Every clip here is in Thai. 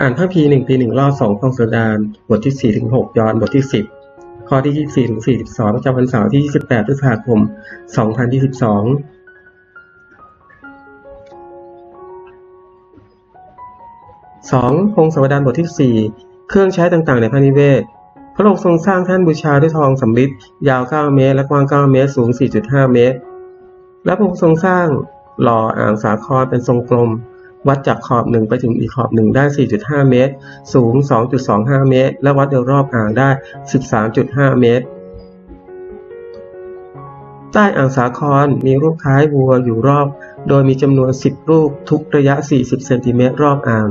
อ่านพระพีหนึ่งปีหนึ่งรอบสองพงศดาน บทที่สี่ถึงหกย้อนบทที่สิบข้อที่ยี่สี่ถึงสี่สิบสองประจำวันเสาร์ที่ยี่สิบแปดพฤษภาคมสองพันยี่สิบสองสองพงศวดารบทที่สี่เครื่องใช้ต่างๆในพระนิเวศ พระองค์ทรงสร้างแท่นบูชาด้วยทองสำริดยาว 9 เมตร และกว้าง 9 เมตร สูง 4.5 เมตร และพระองค์ทรงสร้างหล่ออ่างสาครเป็นทรงกลม วัดจากขอบหนึ่งไปถึงอีกขอบหนึ่งได้ 4.5 เมตร สูง 2.25 เมตร และวัดโดยรอบอ่างได้ 13.5 เมตร ใต้อ่างสาครมีรูปคล้ายวัวอยู่รอบ โดยมีจำนวน 10 รูปทุกระยะ 40 เซนติเมตรรอบอ่าง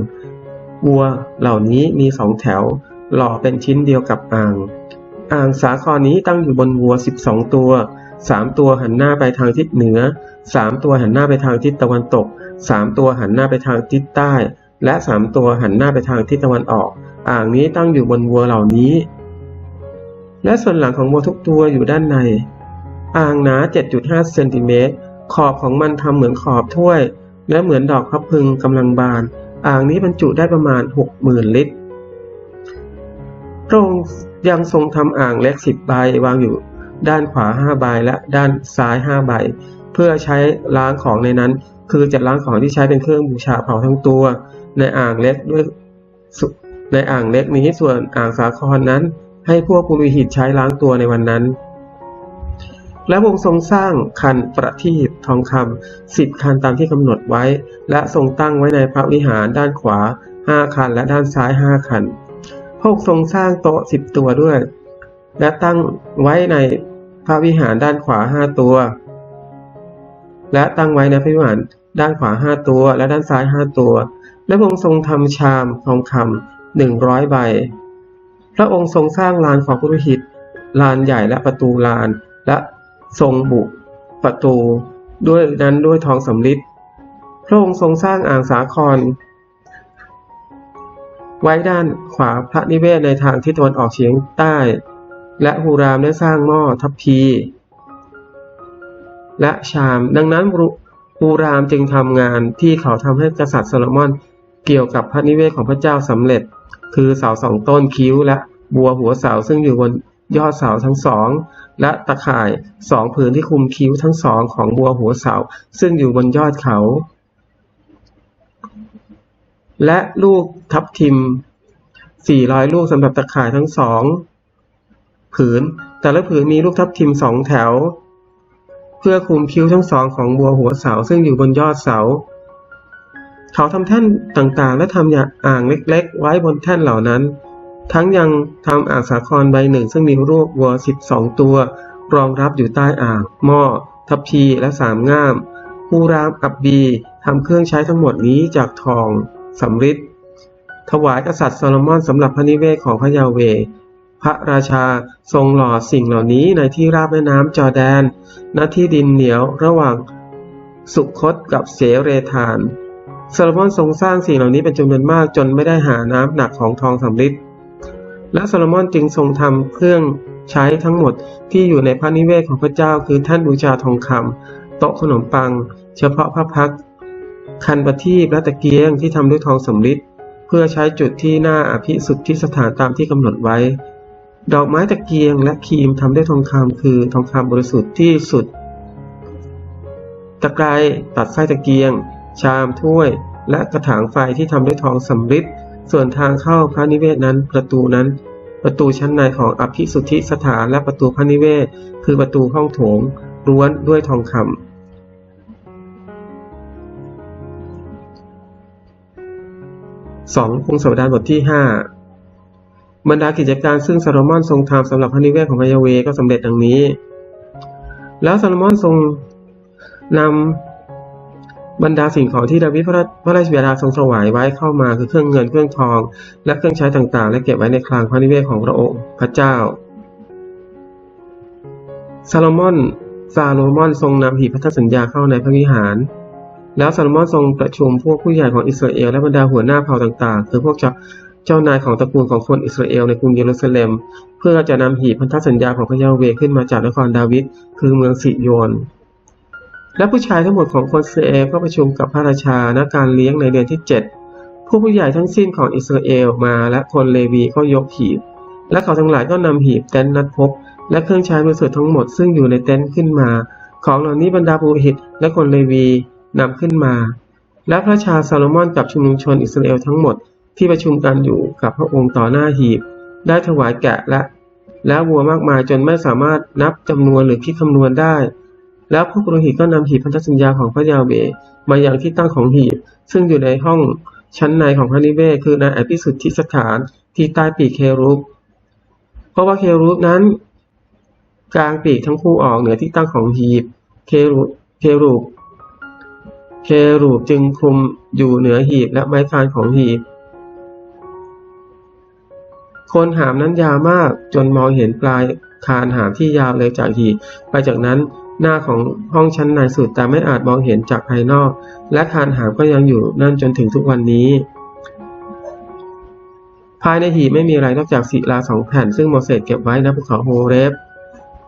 วัวเหล่านี้มีสองแถว หล่อเป็นชิ้นเดียวกับอ่าง อ่างสาครนี้ตั้งอยู่บนวัว 12 ตัว 3 ตัวหันหน้าไปทางทิศเหนือ 3 ตัวหันหน้าไปทางทิศตะวันตก 3 ตัวหันหน้าไปทางทิศใต้ และ 3 ตัวหันหน้าไปทางทิศตะวันออก อ่างนี้ตั้งอยู่บนวัวเหล่านี้ และส่วนหลังของวัวทุกตัวอยู่ด้านใน อ่างหนา 7.5 เซนติเมตร ขอบของมันทำเหมือนขอบถ้วย และเหมือนดอกพระพึงกำลังบาน อ่างนี้บรรจุได้ประมาณ 60,000 ลิตรพระองค์ยังทรงทำอ่างเล็กสิบใบวางอยู่ด้านขวาห้าใบและด้านซ้ายห้าใบ เพื่อใช้ล้างของในนั้น คือจะล้างของที่ใช้เป็นเครื่องบูชาเผาทั้งตัว ในอ่างเล็กด้วยในอ่างเล็กนี้ส่วนอ่างสาครนั้น ให้พวกปุโรหิตใช้ล้างตัวในวันนั้น และวงทรงสร้างคันประทีปทองคำสิบคันตามที่กำหนดไว้ และทรงตั้งไว้ในพระวิหารด้านขวาห้าคันและด้านซ้ายห้าคันพระองค์ทรงสร้างโต๊ะสิบตัวด้วย และตั้งไว้ในพระวิหารด้านขวาห้าตัว และตั้งไว้ในพระวิหารด้านขวาห้าตัว และด้านซ้ายห้าตัว และพระองค์ทรงทำชามทองคำหนึ่งร้อยใบ พระองค์ทรงสร้างลานของพุทธหิตลานใหญ่และประตูลาน และทรงบุประตูด้วยนั้นด้วยทองสำริดพระองค์ทรงสร้างอ่างสาคร ไว้ด้านขวาพระนิเวศในทางทิศตะวันออกเฉียงใต้ และฮูรามได้สร้างหม้อทัพพี และชาม ดังนั้นฮูรามจึงทำงานที่เขาทำให้กษัตริย์โซโลมอนเกี่ยวกับพระนิเวศของพระเจ้าสำเร็จ คือเสาสองต้นคิ้วและบัวหัวเสาซึ่งอยู่บนยอดเสาทั้งสอง และตะข่ายสองผืนที่คุมคิ้วทั้งสองของบัวหัวเสา ซึ่งอยู่บนยอดเขา และลูกทับทิม 400 ลูกสำหรับตะข่ายทั้งสอง ผืน แต่ละผืนมีลูกทับทิมสองแถว เพื่อคุมคิ้วทั้งสองของบัวหัวเสาซึ่งอยู่บนยอดเสา เขาทำแท่นต่างๆ และทำอ่างเล็กๆ ไว้บนแท่นเหล่านั้น ทั้งยังทำอ่างสาครใบหนึ่ง ซึ่งมีรูปวัว 12 ตัว รองรับอยู่ใต้อ่าง หม้อ ทัพพีและสามง่ามฮูรามอับบีทำเครื่องใช้ทั้งหมดนี้จากทองสำริดถวายกษัตริย์โซโลมอนสำหรับพระนิเวศของพระยาเว พระราชาทรงหล่อสิ่งเหล่านี้ในที่ราบแม่น้ำจอแดน ณ ที่ดินเหนียวระหว่างสุคตกับเสเรธานซโลมอนทรงสร้างสิ่งเหล่านี้เป็นจำนวนมากจนไม่ได้หาน้ำหนักของทองสำริดและซโลมอนจึงทรงทำเครื่องใช้ทั้งหมดที่อยู่ในพระนิเวศของพระเจ้าคือท่านบูชาทองคำโต๊ะขนมปัง เฉพาะพระพัก คันประทีปและตะเกียงที่ทำด้วยทองสำริดเพื่อใช้จุดที่หน้าอภิสุทธิสถานตามที่กำหนดไว้ ดอกไม้ตะเกียงและครีมทำด้วยทองคำคือทองคำบริสุทธิ์ที่สุด ตะไคร้ตัดไส้ตะเกียง ชามถ้วย และกระถางไฟที่ทำด้วยทองสำริดส่วนทางเข้าพระนิเวศนั้น ประตูนั้น ประตูชั้นในของอภิสุทธิสถานและประตูพระนิเวศ คือประตูห้องโถงล้วนด้วยทองคำ 2. พงศาวดารบทที่ 5 บรรดากิจการซึ่งซาโลมอนทรงทำสำหรับพระนิเวศของพระยาเวก็สำเร็จดังนี้ แล้วซาโลมอนทรงนำบรรดาสิ่งของที่ดาวิดพระราชบิดาทรงถวายไว้เข้ามาคือเครื่องเงินเครื่องทอง และเครื่องใช้ต่างๆ และเก็บไว้ในคลังพระนิเวศของพระองค์พระเจ้าซาโลมอนซาโลมอนทรงนำหีบพันธสัญญาเข้าในพระวิหาร แล้วซาโลมอนทรงประชุมพวกผู้ใหญ่ของอิสราเอลและบรรดาหัวหน้าเผ่าต่างๆ คือพวกเจ้า เจ้านายของตระกูลของคนอิสราเอลในกรุงเยรูซาเล็ม เพื่อจะนำหีบพันธสัญญาของพระยาเวขึ้นมาจากนครดาวิดคือเมืองสิโยน และผู้ชายทั้งหมดของคนอิสราเอลก็ประชุมกับพระราชาณการเลี้ยงในเดือนที่ 7 ผู้ผู้ใหญ่ทั้งสิ้นของอิสราเอลมาและคนเลวีก็ยกหีบ และเขาทั้งหลายก็นำหีบเต็นท์นัดพบ และเครื่องใช้บริสุทธิ์ทั้งหมดซึ่งอยู่ในเต็นท์ขึ้นมา ของเหล่านี้บรรดาปุโรหิตและคนเลวีนำขึ้นมา และพระชาซาโลมอนกับชุมนุมชนอิสราเอลทั้งหมด ที่ประชุมกันอยู่กับพระองค์ต่อหน้าหีบ ได้ถวายแกะและ และวัวมากมายจนไม่สามารถนับจำนวนหรือคิดคำนวณได้ แล้วพวกปุโรหิตก็นำหีบพันธสัญญาของพระยาเวมาอยังที่ตั้งของหีบ ซึ่งอยู่ในห้องชั้นในของพระนิเวศคือในอภิสุทธิสถานที่ใต้ปีกเครูปเพราะว่าเครูปนั้น กลางปีกทั้งคู่ออกเหนือที่ตั้งของหีบเครูปเครูปเครูปจึงคลุมอยู่เหนือหีบและไม้คานของหีบ คนหามนั้นยาวมากจนมองเห็นปลายคานหามที่ยาวเลยจากหีไปจากนั้นหน้าของห้องชั้นในสุดแต่ไม่อาจมองเห็นจากภายนอก และคานหามก็ยังอยู่นั่นจนถึงทุกวันนี้ ภายในหีไม่มีอะไรนอกจากศิลาสองแผ่นซึ่งโมเสสเก็บไว้ณภูเขาโฮเรฟ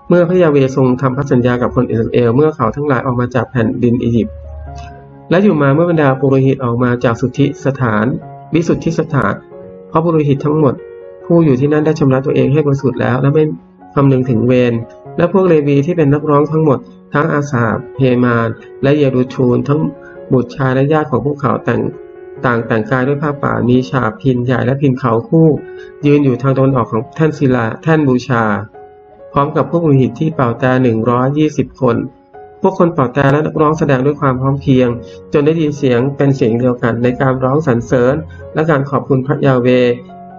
เมื่อพระยาเวทรงทำพันธสัญญากับคนอิสราเอลเมื่อเขาทั้งหลายออกมาจากแผ่นดินอียิปต์และอยู่มาเมื่อบรรดาปุโรหิตออกมาจากสุทธิสถาน วิสุทธิสถาน เพราะปุโรหิตทั้งหมด ผู้อยู่ที่นั่นได้ชำระตัวเองให้บริสุทธิ์แล้ว และไม่คำนึงถึงเวรและพวกเลวีที่เป็นนักร้องทั้งหมด ทั้งอาสาบเฮมาน และเยรูชูนทั้งบุตรชายและญาติของพวกเขาแต่งต่างแต่งกายด้วยผ้าป่ามีฉาบพินใหญ่และพินเขาคู่ ยืนอยู่ทางตะวันออกของแท่นศิลาแท่นบูชา พร้อมกับพวกมุหิตที่เป่าแต่หนึ่งร้อยยี่สิบคน พวกคนเป่าแต่และนักร้องแสดงด้วยความพร้อมเพรียง จนได้ยินเสียงเป็นเสียงเดียวกันในการร้องสรรเสริญ และการขอบคุณพระยาเว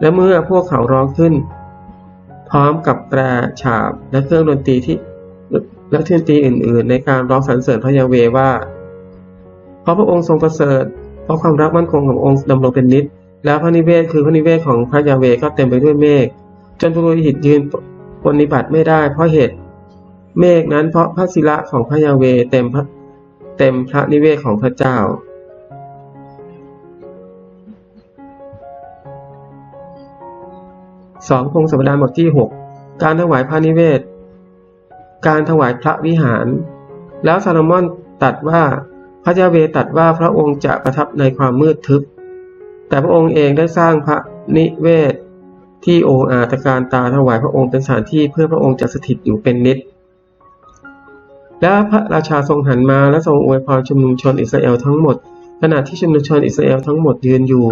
และเมื่อพวกเขาร้องขึ้น พร้อมกับแตรฉาบและเครื่องดนตรีที่และเครื่องดนตรีอื่น ๆ ในการร้องสรรเสริญพระยาเวว่า เพราะพระองค์ทรงประเสริฐ เพราะความรักมั่นคงขององค์ดำรงเป็นนิจแล้วพระนิเวศคือพระนิเวศของพระยาเวก็เต็มไปด้วยเมฆจนปุโรหิตยืนปฏิบัติไม่ได้ เพราะเหตุเมฆนั้นเพราะพระศิละของพระยาเวเต็มพระเต็มพระนิเวศของพระเจ้า สองพงศาวดารบทที่ 6 การถวายพระนิเวศ การถวายพระวิหาร แล้วซาโลมอนตัดว่าพระยาเวตัดว่าพระองค์จะประทับในความมืดทึบ แต่พระองค์เองได้สร้างพระนิเวศ ที่โออาตการตาถวายพระองค์เป็นสถานที่เพื่อพระองค์จะสถิตอยู่เป็นนิจและพระราชาทรงหันมาและทรงอวยพรชุมนุมชนอิสราเอลทั้งหมด ขณะที่ชนชนอิสราเอลทั้งหมดยืนอยู่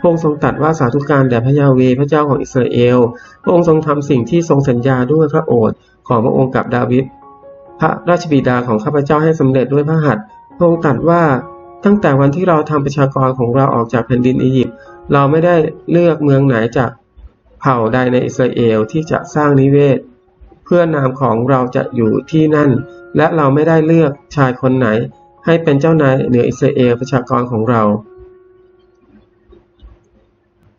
พระองค์ทรงตรัสว่าสาธุการแด่พระยาเวพระเจ้าของอิสราเอล พระองค์ทรงทำสิ่งที่ทรงสัญญาด้วยพระโอษฐ์ของพระองค์กับดาวิด พระราชบิดาของข้าพเจ้าให้สำเร็จด้วยพระหัตถ์ พระองค์ตรัสว่าตั้งแต่วันที่เราทำประชากรของเราออกจากแผ่นดินอียิปต์ เราไม่ได้เลือกเมืองไหนจากเผ่าใดในอิสราเอลที่จะสร้างนิเวศ เพื่อนามของเราจะอยู่ที่นั่น และเราไม่ได้เลือกชายคนไหน ให้เป็นเจ้านายเหนืออิสราเอลประชากรของเรา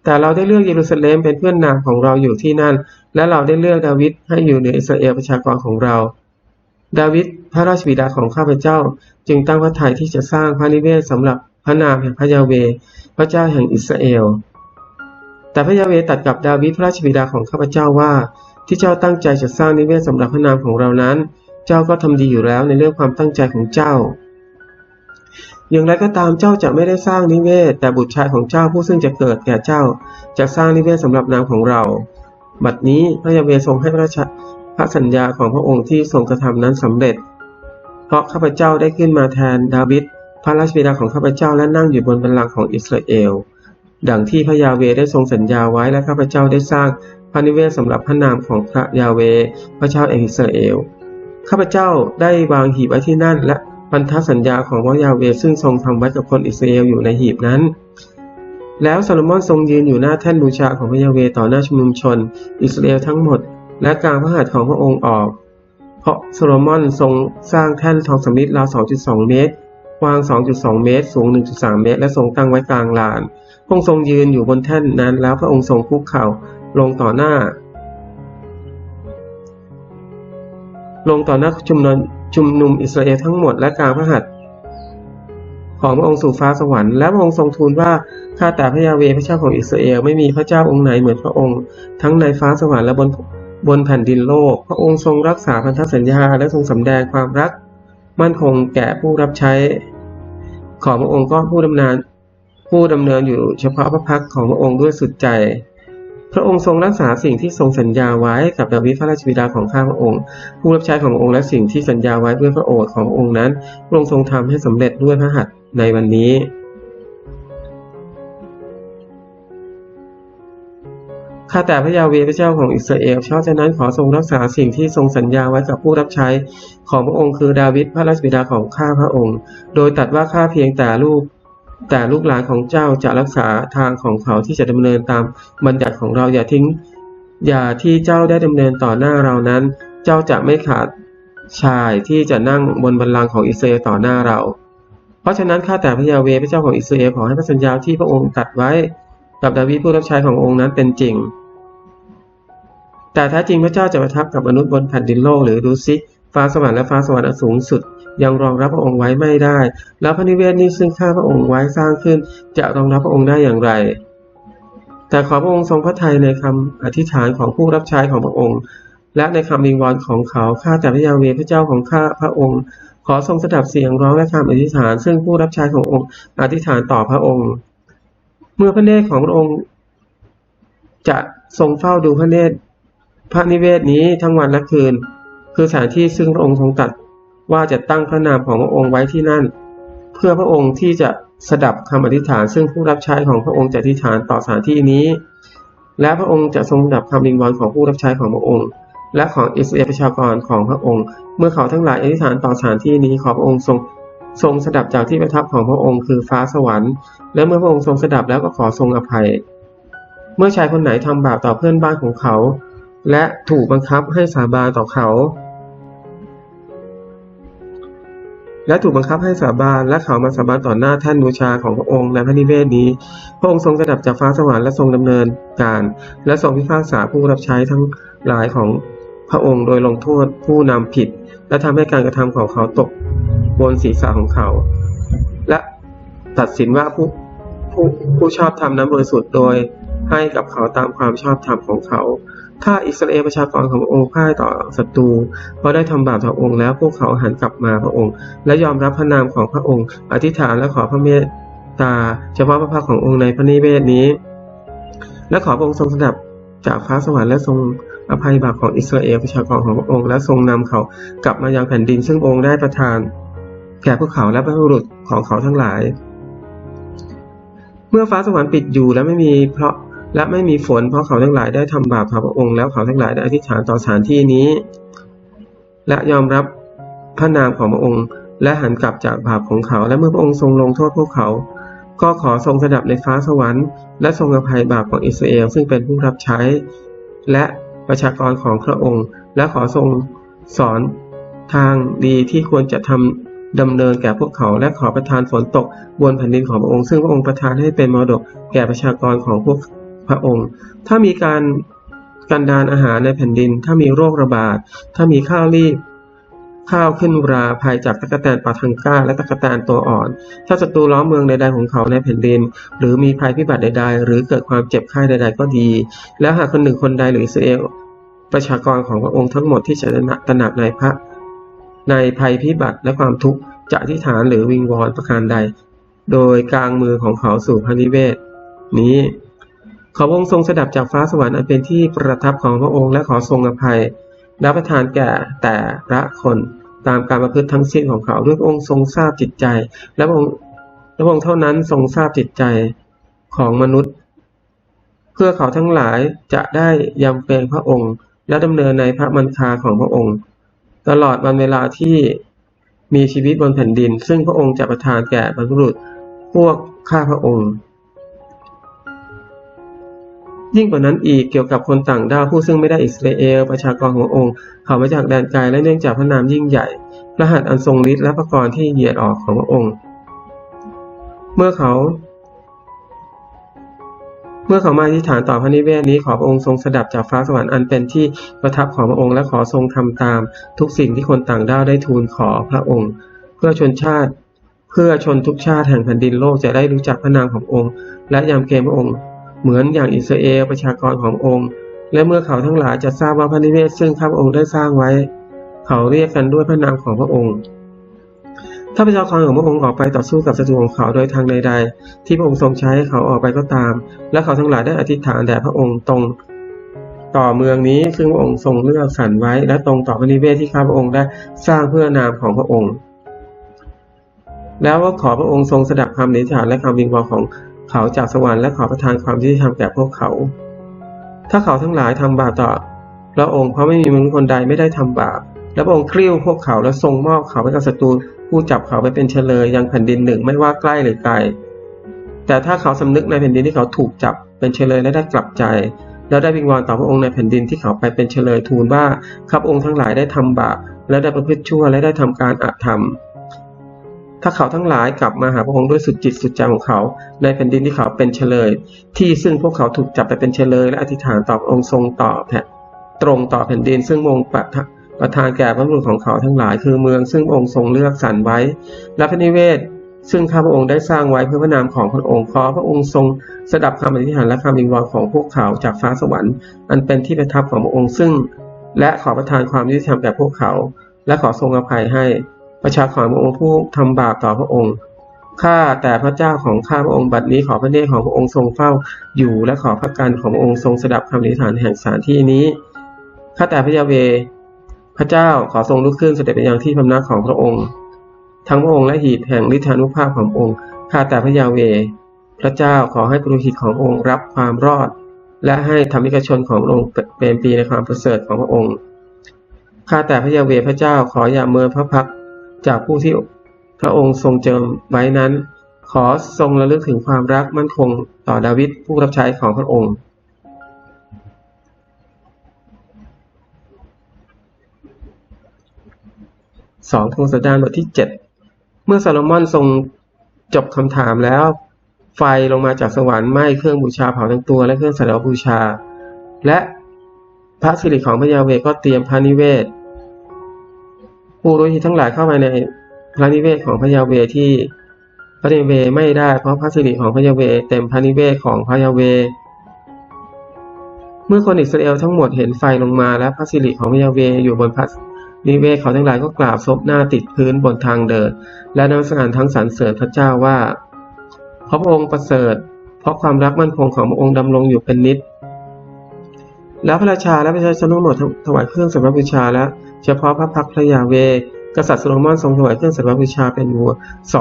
แต่เราได้เลือกเยรูซาเล็มเป็นเพื่อนนามของเราอยู่ที่นั่น และเราได้เลือกดาวิดให้อยู่เหนืออิสราเอลประชากรของเรา ดาวิดพระราชบิดาของข้าพเจ้า จึงตั้งพระทัยที่จะสร้างพระนิเวศสำหรับพระนามแห่งพระยาเว พระเจ้าแห่งอิสราเอล แต่พระยาเวตัดกับดาวิดพระราชบิดาของข้าพเจ้าว่า ที่เจ้าตั้งใจจะสร้างนิเวศสำหรับพระนามของเรานั้น เจ้าก็ทำดีอยู่แล้วในเรื่องความตั้งใจของเจ้า อย่างไรก็ตามเจ้าจะไม่ได้สร้างนิเวศ แต่บุตรชายของเจ้าผู้ซึ่งจะเกิดแก่เจ้าจะสร้างนิเวศสำหรับนามของเรา บัดนี้พระยาเวทรงให้พระราชพระสัญญาของพระองค์ที่ทรงกระทำนั้นสำเร็จ เพราะข้าพเจ้าได้ขึ้นมาแทนดาวิดพระราชบิดาของข้าพเจ้าและนั่งอยู่บนบัลลังก์ของอิสราเอล ดังที่พระยาเวได้ทรงสัญญาไว้และข้าพเจ้าได้สร้างพระนิเวศสำหรับพระนามของพระยาเว พระเจ้าแห่งอิสราเอล ข้าพเจ้าได้วางหีบไว้ที่นั่นและ พันธสัญญาของพระยาเวซึ่งทรงทำไว้กับคนอิสราเอลอยู่ในหีบนั้น แล้วซาโลมอนทรงยืนอยู่หน้าแท่นบูชาของพระยาเวต่อหน้าชุมนุมชน อิสราเอลทั้งหมด และกางพระหัตถ์ของพระองค์ออก เพราะโซโลมอนทรงสร้างแท่นทองสำริดราว 2.2 เมตรกว้าง 2.2 เมตร สูง 1.3 เมตร และทรงตั้งไว้กลางลาน พระองค์ทรงยืนอยู่บนแท่นนั้น แล้วพระองค์ทรงคุกเข่าลงต่อหน้า ลงต่อหน้าชุมนุม ชุมนุมอิสราเอลทั้งหมดและกลางพระหัตถ์ของพระองค์สู่ฟ้าสวรรค์และพระองค์ทรงทูลว่าข้าแต่พระยาเวพระเจ้าของอิสราเอลไม่มีพระเจ้าองค์ไหนเหมือนพระองค์ ทั้งในฟ้าสวรรค์และบนบนแผ่นดินโลก พระองค์ทรงรักษาพันธสัญญาและทรงสำแดงความรัก มั่นคงแก่ผู้รับใช้ ของพระองค์ก็ผู้ดำเนินผู้ดำเนินอยู่เฉพาะพระพักของพระองค์ด้วยสุดใจ พระองค์ทรงรักษาสิ่งที่ทรงสัญญาไว้กับดาวิดพระราชบิดาของข้าพระองค์ ผู้รับใช้ขององค์และสิ่งที่สัญญาไว้ด้วยพระโอษฐ์ขององค์นั้นพระองค์ทรงทำให้สำเร็จด้วยพระหัตถ์ในวันนี้ข้าแต่พระยาเวพระเจ้าของอิสราเอลเพราฉะนั้นขอทรงรักษาสิ่งที่ทรงสัญญาไว้กับผู้รับใช้ของพระองค์คือดาวิดพระราชบิดาของข้าพระองค์ โดยตัดว่าข้าเพียงแต่ลูก แต่ลูกหลานของเจ้าจะรักษาทางของเขาที่จะดำเนินตามบัญญัติของเราอย่าทิ้ง อย่าที่เจ้าได้ดำเนินต่อหน้าเรานั้น เจ้าจะไม่ขาดชายที่จะนั่งบนบัลลังก์ของอิสราเอลต่อหน้าเรา เพราะฉะนั้นข้าแต่พระยาเวพระเจ้าของอิสราเอลขอให้พระสัญญาที่พระองค์ตัดไว้ กับดาวิดผู้รับใช้ขององค์นั้นเป็นจริง แต่แท้จริงพระเจ้าจะประทับกับมนุษย์บนแผ่นดินโลกหรือดูซิฟ้าสวรรค์และฟ้าสวรรค์สูงสุด ยังรองรับพระองค์ไว้ไม่ได้ แล้วพระนิเวศนี้ซึ่งข้าพระองค์ไว้สร้างขึ้น จะรองรับพระองค์ได้อย่างไร แต่ขอพระองค์ทรงพระทัยในคำอธิษฐานของผู้รับใช้ของพระองค์ และในคำวิงวอนของเขาข้าแต่พระยาเวพระเจ้าของข้าพระองค์ ขอทรงสดับเสียงร้องและคำอธิษฐาน ซึ่งผู้รับใช้ขององค์ อธิษฐานต่อพระองค์ เมื่อพระเนตรของพระองค์ จะทรงเฝ้าดูพระเนตรพระนิเวศนี้ทั้งวันและคืน คือสถานที่ซึ่งพระองค์ทรงตัด ว่าจะตั้งพระนามของพระองค์ไว้ที่นั่น เพื่อพระองค์ที่จะสดับคำอธิษฐาน ซึ่งผู้รับใช้ของพระองค์จะอธิษฐานต่อสถานที่นี้ และพระองค์จะทรงดับคำวิงวอนของผู้รับใช้ของพระองค์ และของอิสราเอลประชากรของพระองค์ เมื่อเขาทั้งหลายอธิษฐานต่อสถานที่นี้ขอพระองค์ทรงทรงสดับจากที่ประทับของพระองค์คือฟ้าสวรรค์ และเมื่อพระองค์ทรงสดับแล้วก็ขอทรงอภัย เมื่อชายคนไหนทำบาปต่อเพื่อนบ้านของเขา และถูกบังคับให้สาบานต่อเขา และถูกบังคับให้สาบานและเขามาสาบานต่อหน้าแท่นบูชาของพระองค์ในพระนิเวศนี้ พระองค์ทรงสดับจากฟ้าสวรรค์และทรงดำเนินการ และทรงพิพากษาผู้รับใช้ทั้งหลายของพระองค์โดยลงโทษผู้นำผิด และทำให้การกระทำของเขาตกบนศีรษะของเขา และตัดสินว่าผู้ผู้ผู้ชอบธรรมนั้นบริสุทธิ์โดยให้กับเขาตามความชอบธรรมของเขา ถ้าอิสราเอลประชากรของพระองค์พ่ายต่อศัตรูเพราะได้ทำบาปต่อองค์แล้วพวกเขาหันกลับมาพระองค์ และยอมรับพระนามของพระองค์ อธิษฐานและขอพระเมตตา เฉพาะพระพักขององค์ในพระนิเวศนี้ และขอพระองค์ทรงสดับจากฟ้าสวรรค์และทรงอภัยบาปของอิสราเอลประชากรของพระองค์และทรงนำเขากลับมายังแผ่นดิน ซึ่งองค์ได้ประทาน แก่พวกเขาและบรรพบุรุษของเขาทั้งหลาย เมื่อฟ้าสวรรค์ปิดอยู่และไม่มีเพราะ และไม่มีฝนเพราะเขาทั้งหลายได้ทำบาปพระองค์แล้วเขาทั้งหลายได้อธิษฐานต่อสถานที่นี้ และยอมรับพระนามของพระองค์ และหันกลับจากบาปของเขา และเมื่อพระองค์ทรงลงโทษพวกเขา ก็ขอทรงสดับในฟ้าสวรรค์และทรงอภัยบาปของอิสราเอลซึ่งเป็นผู้รับใช้ และประชากรของพระองค์ และขอทรงสอนทางดีที่ควรจะทำดำเนินแก่พวกเขาและขอประทานฝนตกบนแผ่นดินของพระองค์ซึ่งพระองค์ประทานให้เป็นมรดกแก่ประชากรของพวก ระองค์ ถ้ามีการกันดานอาหารในแผ่นดิน ถ้ามีโรคระบาด ถ้ามีข้าวรีบ ข้าวขึ้นราภัยจากตะกแตนปาทังก้า และตะกแตนตัวอ่อน ถ้าศัตรูล้อมเมืองใดๆของเขาในแผ่นดิน หรือมีภัยพิบัติใดๆ หรือเกิดความเจ็บไข้ใดๆก็ดี แล้วหากคนหนึ่งคนใดหรืออิสราเอลประชากรของพระองค์ทั้งหมดที่จะตระหนักในพระในภัยพิบัติและความทุกข์จะอธิษฐานหรือวิงวอนประการใด โดยกลางมือของเขาสู่พระนิเวศนี้ ขอพระองค์ทรงสดับจากฟ้าสวรรค์อันเป็นที่ประทับของพระองค์และขอทรงอภัยและประทานแก่แต่ละคนตามการประพฤติทั้งสิ้นของเขาด้วยพระองค์ทรงทราบจิตใจ และพระองค์และพระองค์เท่านั้นทรงทราบจิตใจของมนุษย์ เพื่อเขาทั้งหลายจะได้ยำเกรงพระองค์ และดำเนินในพระมันคาของพระองค์ ตลอดวันเวลาที่มีชีวิตบนแผ่นดิน ซึ่งพระองค์จะประทานแก่บรรพบุรุษพวกข้าพระองค์ ยิ่งกว่านั้นอีกเกี่ยวกับคนต่างด้าวผู้ซึ่งไม่ได้อิสราเอลประชากรขององค์ เขามาจากแดนไกลและเนื่องจากพระนามยิ่งใหญ่พระหัตถ์อันทรงฤทธิ์และพระกรที่เหยียดออกของพระองค์ เมื่อเขา เมื่อเขามาอธิษฐานต่อพระนิเวศนี้ขอพระองค์ทรงสดับจากฟ้าสวรรค์อันเป็นที่ประทับของพระองค์และขอทรงทำตาม ทุกสิ่งที่คนต่างด้าวได้ทูลขอพระองค์ เพื่อชนชาติ เพื่อชนทุกชาติแห่งแผ่นดินโลกจะได้รู้จักพระนามขององค์ และยำเกรงพระองค์ เหมือนอย่างอิสราเอลประชากรขององค์ และเมื่อเขาทั้งหลายจะทราบว่าพระนิเวศซึ่งข้าพระองค์ได้สร้างไว้ เขาเรียกกันด้วยพระนามของพระองค์ ถ้าประชากรของพระองค์ออกไปต่อสู้กับศัตรูของเขาโดยทางใด ๆ ที่พระองค์ทรงใช้ให้เขาออกไปก็ตาม และเขาทั้งหลายได้อธิษฐานแด่พระองค์ตรงต่อเมืองนี้ซึ่งพระองค์ทรงเลือกสรรไว้ และตรงต่อพระนิเวศที่ข้าพระองค์ได้สร้างเพื่อนามของพระองค์ แล้วก็ขอพระองค์ทรงสดับคำอธิฐานและคำวิงวอนของ เขาจากสวรรค์และขอประทานความยุติธรรมแก่พวกเขา ถ้าเขาทั้งหลายทำบาปต่อพระองค์เพราะไม่มีมนุษย์คนใดไม่ได้ทำบาป และพระองค์กลิ้วพวกเขาและทรงมอบเขาให้กับศัตรูผู้จับเขาไปเป็นเฉลยยังแผ่นดินหนึ่งไม่ว่าใกล้หรือไกล แต่ถ้าเขาสำนึกในแผ่นดินที่เขาถูกจับเป็นเฉลยและได้กลับใจ แล้วได้วิงวอนต่อพระองค์ในแผ่นดินที่เขาไปเป็นเฉลยทูลว่าข้าพระองค์ทั้งหลายได้ทำบาปและได้ประพฤติชั่วและได้ทำการอาธรรม ถ้าเขาทั้งหลายกลับมาหาพระองค์ด้วยสุดจิตสุดใจของเขา ในแผ่นดินที่เขาเป็นเฉลย ที่ซึ่งพวกเขาถูกจับไปเป็นเฉลย และอธิษฐานต่อองค์ทรงต่อแผ่ตรงต่อแผ่นดินซึ่งองค์ประทะประทานแก่พระบุตรของเขาทั้งหลายคือเมืองซึ่งองค์ทรงเลือกสรรไว้ และพระนิเวศ ซึ่งข้าพระองค์ได้สร้างไว้เพื่อพระนามของพระองค์ขอพระองค์ทรงสดับคำอธิษฐานและคำวิงวอนของพวกเขาจากฟ้าสวรรค์ อันเป็นที่ประทับของพระองค์ซึ่ง และขอประทานความยุติธรรมแก่พวกเขา และขอทรงอภัยให้ ประชากรพระองค์ผู้ทำบาปต่อพระองค์ข้าแต่พระเจ้าของข้าพระองค์บัดนี้ขอพระเนตรของพระองค์ทรงเฝ้าอยู่และขอพระกันของพระองค์ทรงสดับคำอธิษฐานแห่งสถานที่นี้ข้าแต่พระยาเวห์พระเจ้าขอทรงลุกขึ้นเสด็จไปยังที่พำนักของพระองค์ ทั้งพระองค์และหีบแห่งฤทธานุภาพขององค์ข้าแต่พระยาเวห์พระเจ้าขอให้ปุโรหิตขององค์รับความรอด และให้ธรรมิกชนของพระองค์เป็นปีในความประเสริฐของพระองค์ข้าแต่พระยาเวห์พระเจ้าขออย่าเมินพระพัก จากผู้ที่พระองค์ทรงเจิมไว้นั้น ขอทรงระลึกถึงความรักมั่นคงต่อดาวิดผู้รับใช้ของพระองค์ สองพงศดารบทที่เจ็ดเมื่อซาโลมอนทรงจบคำถามแล้ว ไฟลงมาจากสวรรค์ไหม้เครื่องบูชาเผาทั้งตัวและเครื่องสักการบูชา และพระสิริของพระยาเวก็เตรียมพระนิเวศ ผู้รู้ที่ทั้งหลายเข้าไปในพระนิเวศของพระยาเวที่พระนิเวศไม่ได้เพราะพระสิริของพระยาเวเต็มพระนิเวศของพระยาเว เมื่อคนอิสราเอลทั้งหมดเห็นไฟลงมาและพระสิริของพระยาเวอยู่บนพระนิเวศเขาทั้งหลายก็กราบซบหน้าติดพื้นบนทางเดิน และนมัสการทั้งสรรเสริญพระเจ้าว่าเพราะพระองค์ประเสริฐ เพราะความรักมั่นคงของพระองค์ดำรงอยู่เป็นนิจแล้วพระราชาและประชาชนทั้งหมดถวายเครื่องสักการะบูชาและ เฉพาะพระพักพระยาเว กษัตริย์โซโลมอนทรงถวายเครื่องสักการะบูชาเป็นวัว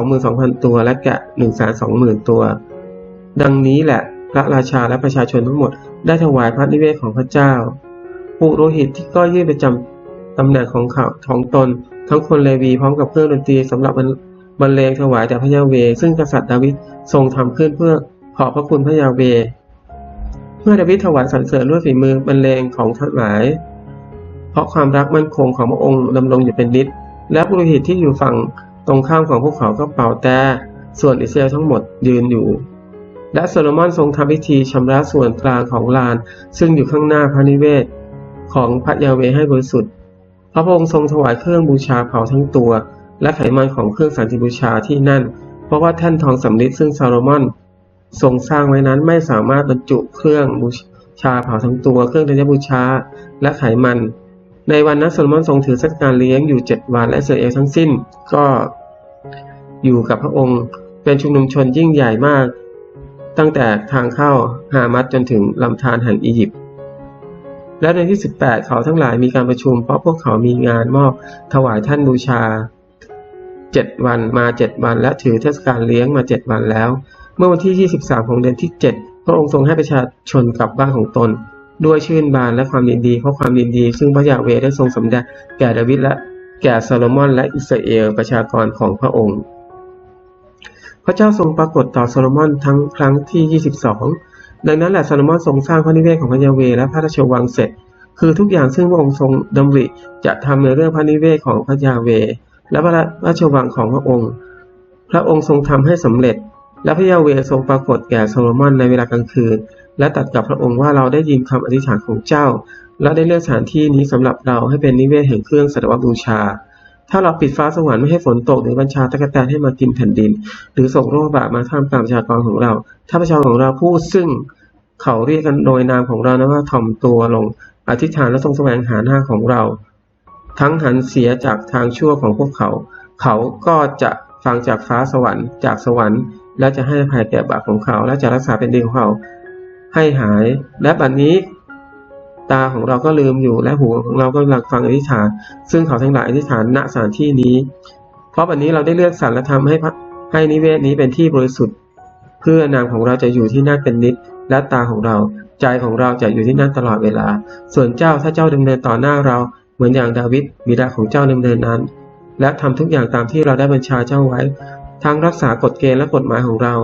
22,000 ตัว และแกะ 120,000 ตัว ดังนี้แหละพระราชาและประชาชนทั้งหมดได้ถวายพระนิเวศของพระเจ้าปุโรหิตที่ก็ยื่นประจำตำแหน่งของเขาของตน ทั้งคนเลวีพร้อมกับเครื่องดนตรีสำหรับบรรเลงถวายแด่พระยาเว ซึ่งกษัตริย์ดาวิดทรงทำขึ้นเพื่อขอบพระคุณพระยาเว เมื่อดาวิดถวายสรรเสริญด้วยฝีมือบรรเลงของทั้งหลาย เพราะความรักมั่นคงของพระองค์ดำรงอยู่เป็นนิจและปุโรหิตที่อยู่ฝั่งตรงข้ามของพวกเขาก็เป่าแต่ส่วนอิสราเอลทั้งหมดยืนอยู่ และโซโลมอนทรงทำพิธีชำระส่วนกลางของลาน ซึ่งอยู่ข้างหน้าพระนิเวศ ของพระยาเวให้บริสุทธิ์พระองค์ทรงถวายเครื่องบูชาเผาทั้งตัว และไขมันของเครื่องสันติบูชาที่นั่น เพราะว่าแท่นทองสำริดซึ่งซาโลมอนทรงสร้างไว้นั้นไม่สามารถบรรจุเครื่องบูชาเผาทั้งตัว เครื่องธัญบูชา และไขมัน ในวันนั้นโซโลมอนทรงถือเทศกาลเลี้ยงอยู่เจ็ดวันและอิสราเอลทั้งสิ้นก็อยู่กับพระองค์ เป็นชุมนุมชนยิ่งใหญ่มาก ตั้งแต่ทางเข้าฮามัดจนถึงลำธารแห่งอียิปต์และในที่ 18 เขาทั้งหลายมีการประชุมเพราะพวกเขามีงานมอบถวายท่านบูชา 7 วันมา 7 วัน และถือเทศกาลเลี้ยงมา 7 วันแล้ว เมื่อวันที่ 23 ของเดือนที่ 7 พระองค์ทรงให้ประชาชนกลับบ้านของตน ด้วยชื่นบานและความยินดีเพราะความยินดี ซึ่งพระยาเวได้ทรงสำแดงแก่ดาวิดและแก่โซโลมอนและอิสราเอลประชากรของพระองค์ พระเจ้าทรงปรากฏต่อโซโลมอนทั้งครั้งที่ 22 ดังนั้นแหละโซโลมอนทรงสร้างพระนิเวศของพระยาเวและพระราชวังเสร็จ คือทุกอย่างซึ่งพระองค์ทรงดำริจะทำในเรื่องพระนิเวศของพระยาเว และพระราชวังของพระองค์ พระองค์ทรงทำให้สำเร็จ และพระยาเวทรงปรากฏแก่โซโลมอนในเวลากลางคืน และตรัสกับพระองค์ว่าเราได้ยินคำอธิษฐานของเจ้า และได้เลือกสถานที่นี้สำหรับเราให้เป็นนิเวศแห่งเครื่องสักการะบูชา ถ้าเราปิดฟ้าสวรรค์ไม่ให้ฝนตกหรือบัญชาตะกแตนให้มากินแผ่นดิน หรือส่งโรคบาดมาท่ามกลางประชากรของเรา ถ้าประชากรของเราพูดซึ่งเขาเรียกกันโดยนามของเรานะว่าถ่อมตัวลง อธิษฐานและทรงแสวงหาหน้าของเรา ทั้งหันเสียจากทางชั่วของพวกเขา เขาก็จะฟังจากฟ้าสวรรค์จากสวรรค์ และจะให้ภัยแก่บาปของเขา และจะรักษาเป็นดินของเขา ให้หาย และบัดนนี้ ตาของเราก็ลืมอยู่และหูของเราก็กำลังฟังอธิษฐาน ซึ่งเขาทั้งหลายอธิษฐานณสถานที่นี้ เพราะบัดนนี้เราได้เลือกสรรและทำให้พระให้นิเวศนี้เป็นที่บริสุทธิ์ เพื่อนามของเราจะอยู่ที่นั่นเป็นนิด และตาของเรา ใจของเราจะอยู่ที่นั่นตลอดเวลา ส่วนเจ้าถ้าเจ้าดำเนินต่อหน้าเราเหมือนอย่างดาวิดบิดาของเจ้าดำเนินนั้น และทำทุกอย่างตามที่เราได้บัญชาเจ้าไว้ ทั้งรักษากฎเกณฑ์และกฎหมายของเรา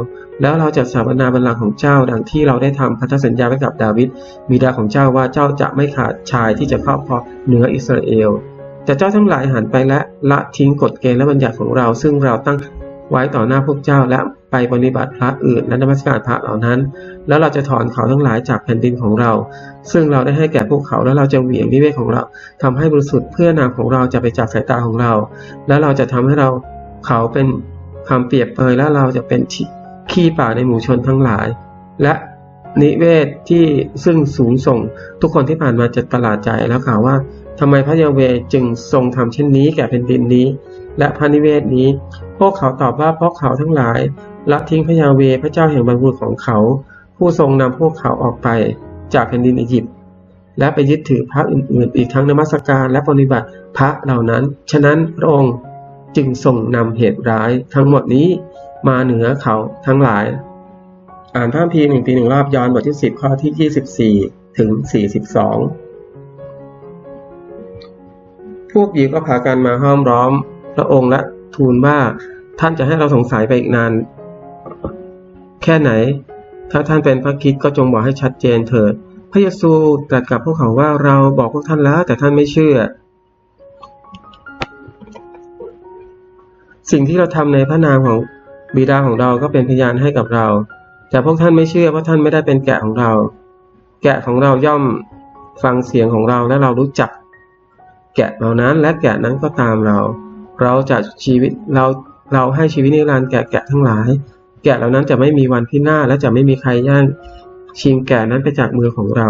แล้วเราจะสถาปนาบัลลังก์ของเจ้า ดังที่เราได้ทำพันธสัญญาไว้กับดาวิดบิดาของเจ้าว่าเจ้าจะไม่ขาดชายที่จะครอบครองเหนืออิสราเอล แต่เจ้าทั้งหลายหันไปและละทิ้งกฎเกณฑ์และบัญญัติของเรา ซึ่งเราตั้งไว้ต่อหน้าพวกเจ้าและไปปฏิบัติพระอื่นและนมัสการพระเหล่านั้น แล้วเราจะถอนเขาทั้งหลายจากแผ่นดินของเรา ซึ่งเราได้ให้แก่พวกเขาแล้วเราจะเหวี่ยงนิเวศของเราทำให้บริสุทธิ์เพื่อนามของเราจะไปจากสายตาของเรา และเราจะทำให้เราเขาเป็น คำเปรียบเปยและเราจะเป็นขี้ป่าในหมู่ชนทั้งหลาย และนิเวศที่ซึ่งสูงส่งทุกคนที่ผ่านมาจะประหลาดใจแล้วกล่าวว่าทำไมพระยาเวห์จึงทรงทำเช่นนี้แก่แผ่นดินนี้ และพระนิเวศนี้ พวกเขาตอบว่าเพราะเขาทั้งหลายละทิ้งพระยาเวห์พระเจ้าแห่งบรรพุของเขา ผู้ทรงนำพวกเขาออกไปจากแผ่นดินอียิปต์และไปยึดถือพระอื่นๆ อีกทั้งนมัสการและปฏิบัติพระเหล่านั้น ฉะนั้นพระองค์ จึงทรงนำเหตุร้ายทั้งหมดนี้มาเหนือเขาทั้งหลาย อ่านพระคัมภีหนึ่งปีหนึ่งรอบย้อนบทที่ 10 ข้อที่ 24 ถึง 42 พวกยิวก็พากันมาห้อมล้อมพระองค์และทูลว่าท่านจะให้เราสงสัยไปอีกนาน แค่ไหน ถ้าท่านเป็นพระคิดก็จงบอกให้ชัดเจนเถิด พระเยซูตรัสกับพวกเขาว่าเราบอกพวกท่านแล้วแต่ท่านไม่เชื่อ สิ่งที่เราทำในพระนามของบิดาของเราก็เป็นพยานให้กับเรา แต่พวกท่านไม่เชื่อเพราะท่านไม่ได้เป็นแกะของเรา แกะของเราย่อมฟังเสียงของเราและเรารู้จัก แกะเหล่านั้นและแกะนั้นก็ตามเรา เราจะชีวิตเราเราให้ชีวิตนิรันดร์แกะแกะทั้งหลาย แกะเหล่านั้นจะไม่มีวันพินาศและจะไม่มีใครย่างชิงแกะนั้นไปจากมือของเรา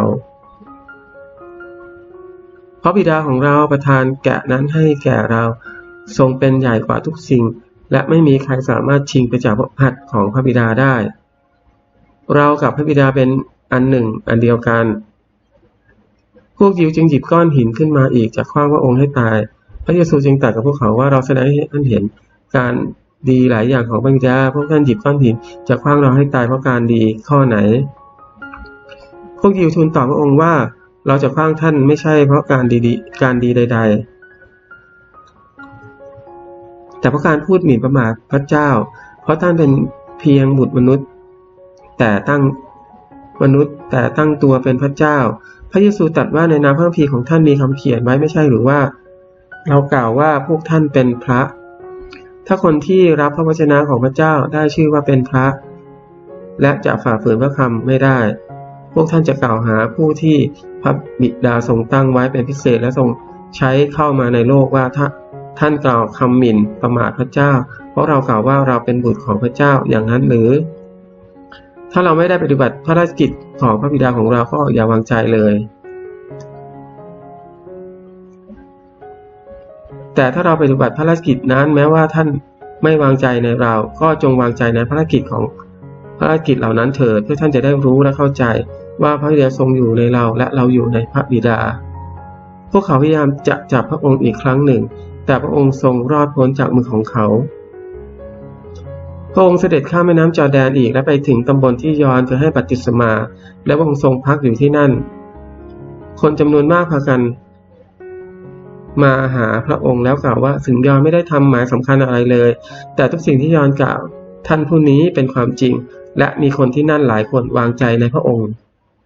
เพราะบิดาของเราประทานแกะนั้นให้แก่เรา ทรงเป็นใหญ่กว่าทุกสิ่ง และไม่มีใครสามารถชิงไปจากพระหัตถ์ของพระบิดาได้ เรากับพระบิดาเป็นอันหนึ่งอันเดียวกัน พวกยิวจึงหยิบก้อนหินขึ้นมาอีกจากขว้างพระองค์ให้ตาย พระเยซูจึงตรัสกับพวกเขาว่าเราแสดงให้ท่านเห็นการดีหลายอย่างของพระบิดาพวกท่านหยิบก้อนหินจากขว้างเราให้ตายเพราะการดีข้อไหน พวกยิวทูลตอบพระองค์ว่าเราจะขว้างท่านไม่ใช่เพราะการดีๆการดีใด ๆ แต่เพราะการพูดหมิ่นประมาทพระเจ้า เพราะท่านเป็นเพียงบุตรมนุษย์ แต่ตั้งมนุษย์แต่ตั้งตัวเป็นพระเจ้า พระเยซูตรัสว่าในนามพระคัมภีร์ของท่านมีคำเขียนไว้ไม่ใช่หรือว่า เรากล่าวว่าพวกท่านเป็นพระ ถ้าคนที่รับพระวจนะของพระเจ้าได้ชื่อว่าเป็นพระ และจะฝ่าฝืนพระคำไม่ได้ พวกท่านจะกล่าวหาผู้ที่พระบิดาทรงตั้งไว้เป็นพิเศษและทรงใช้เข้ามาในโลกว่าถ้า ท่านกล่าวคำหมิ่นประมาทพระเจ้า เพราะเรากล่าวว่าเราเป็นบุตรของพระเจ้าอย่างนั้นหรือ ถ้าเราไม่ได้ปฏิบัติพระราชกิจของพระบิดาของเราก็อย่าวางใจเลย แต่ถ้าเราปฏิบัติพระราชกิจนั้นแม้ว่าท่านไม่วางใจในเรา ก็จงวางใจในภารกิจของภารกิจเหล่านั้นเถิดเพื่อท่านจะได้รู้และเข้าใจว่าพระบิดาทรงอยู่ในเราและเราอยู่ในพระบิดา พวกเขาพยายามจะจับพระองค์อีกครั้งหนึ่ง แต่พระองค์ทรงรอดพ้นจากมือของเขา พระองค์เสด็จข้ามแม่น้ำจอแดนอีกและไปถึงตำบลที่ยอนเพื่อให้บัพติศมา และพระองค์ทรงพักอยู่ที่นั่น คนจำนวนมากพากัน มาหาพระองค์แล้วกล่าวว่าถึงยอนไม่ได้ทำหมายสำคัญอะไรเลย แต่ทุกสิ่งที่ยอนกล่าว ท่านผู้นี้เป็นความจริง และมีคนที่นั่นหลายคนวางใจในพระองค์